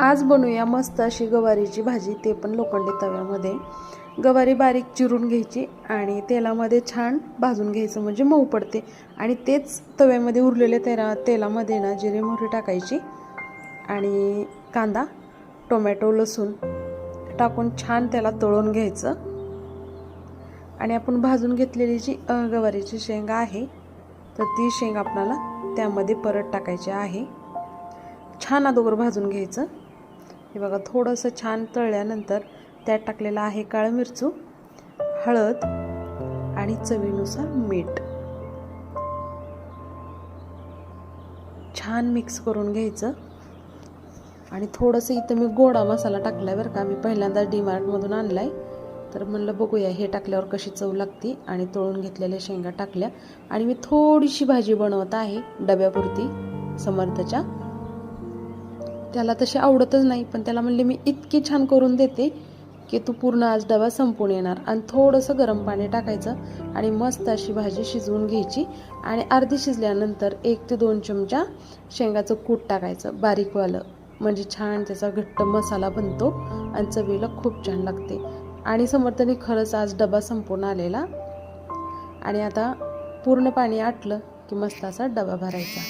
आज बनवूया मस्त अशी गवारीची भाजी ते पण लोखंडी तव्यामध्ये. गवारी बारीक चिरून घ्यायची आणि तेलामध्ये छान भाजून घ्यायचं म्हणजे मऊ पडते. आणि तेच तव्यामध्ये उरलेल्या तेला तेलामध्ये ना जिरे मोहरी टाकायची आणि कांदा टोमॅटो लसूण टाकून छान त्याला तळून घ्यायचं. आणि आपण भाजून घेतलेली जी गवारीची शेंगा आहे तर ती शेंग आपल्याला त्यामध्ये परत टाकायची आहे. छान अगोदर भाजून घ्यायचं. हे बघा थोडंसं छान तळल्यानंतर त्यात टाकलेलं आहे काळं मिरचू हळद आणि चवीनुसार मीठ. छान मिक्स करून घ्यायचं. आणि थोडंसं इथं मी गोडा मसाला टाकला आहे बरं का मी पहिल्यांदा डीमार्टमधून आणला आहे तर म्हणलं बघूया हे टाकल्यावर कशी चव लागते? आणि तळून घेतलेल्या शेंगा टाकल्या. आणि मी थोडीशी भाजी बनवत आहे डब्यापुरती समर्थच्या. त्याला तशी आवडतच नाही पण त्याला म्हणले मी इतकी छान करून देते की तू पूर्ण आज डबा संपून येणार. आणि थोडंसं गरम पाणी टाकायचं आणि मस्त अशी भाजी शिजवून घ्यायची आणि अर्धी शिजल्यानंतर एक ते दोन चमचा शेंगाचं कूट टाकायचं बारीकवालं. म्हणजे छान त्याचा घट्ट मसाला बनतो आणि चवीला खूप छान लागते. आणि समर्थने खरंच आज डबा संपून आलेला. आणि आता पूर्ण पाणी आटलं की मस्त असा डबा भरायचा.